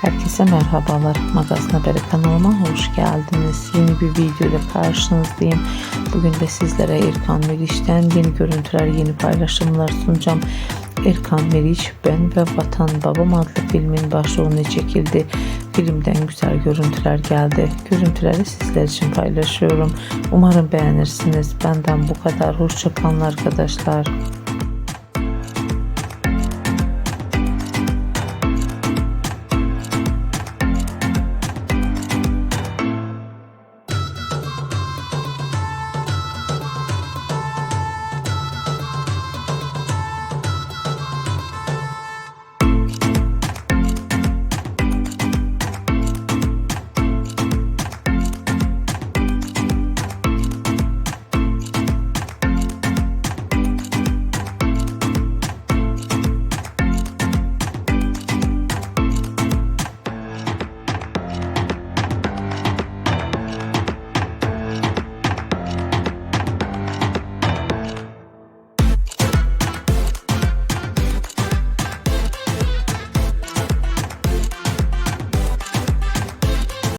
Herkese merhabalar. Magazin Haberi kanalıma hoş geldiniz. Yeni bir video ile karşınızdayım. Bugün de sizlere Erkan Meriç'ten yeni görüntüler, yeni paylaşımlar sunacağım. Erkan Meriç, Ben ve Vatan Babam adlı filmin başrolüne çekildi. Filmden güzel görüntüler geldi. Görüntüleri sizler için paylaşıyorum. Umarım beğenirsiniz. Benden bu kadar. Hoşçakalın arkadaşlar.